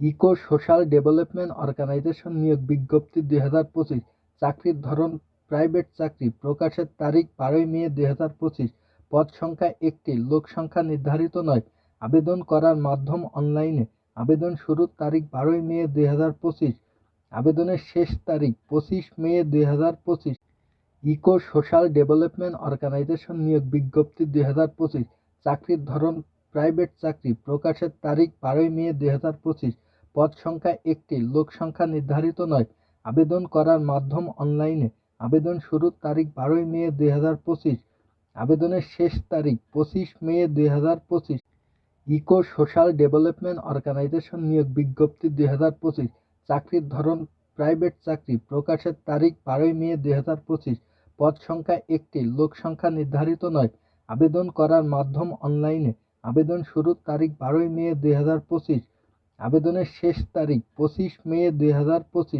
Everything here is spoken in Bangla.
ইকো সোশ্যাল ডেভেলপমেন্ট অর্গানাইজেশন নিয়োগ বিজ্ঞপ্তি দুই হাজার পঁচিশ। চাকরির ধরন, প্রাইভেট চাকরি, প্রকাশের তারিখ বারোই মে দুই হাজার পঁচিশ। পদ সংখ্যা একটি, লোক সংখ্যা নির্ধারিত নয়। আবেদন করার মাধ্যম অনলাইনে। আবেদন শুরুর তারিখ বারোই মে দুই হাজার পঁচিশ। আবেদনের শেষ তারিখ পঁচিশ মে দুই হাজার পঁচিশ। ইকো সোশ্যাল ডেভেলপমেন্ট অর্গানাইজেশন নিয়োগ বিজ্ঞপ্তি দুই হাজার পঁচিশ। চাকরির ধরন প্রাইভেট চাকরি প্রকাশের তারিখ বারোই মে দুই হাজার পঁচিশ। পদ সংখ্যা একটি, লোক সংখ্যা নির্ধারিত নয়। আবেদন করার মাধ্যম অনলাইনে। আবেদন শুরুর তারিখ বারোই মে দুই হাজার পঁচিশ। আবেদনের শেষ তারিখ পঁচিশ মে দুই হাজার পঁচিশ। ইকো সোশ্যাল ডেভেলপমেন্ট অর্গানাইজেশন নিয়োগ বিজ্ঞপ্তি দুই হাজার পঁচিশ। চাকরির ধরন, প্রাইভেট চাকরি প্রকাশের তারিখ বারোই মে দুই হাজার পঁচিশ। পদ সংখ্যা একটি, লোক সংখ্যা নির্ধারিত নয়। আবেদন করার মাধ্যম অনলাইনে। আবেদন শুরুর তারিখ বারোই মে দুই হাজার পঁচিশ। আবেদনের শেষ তারিখ পঁচিশ মে দুই হাজার পঁচিশ।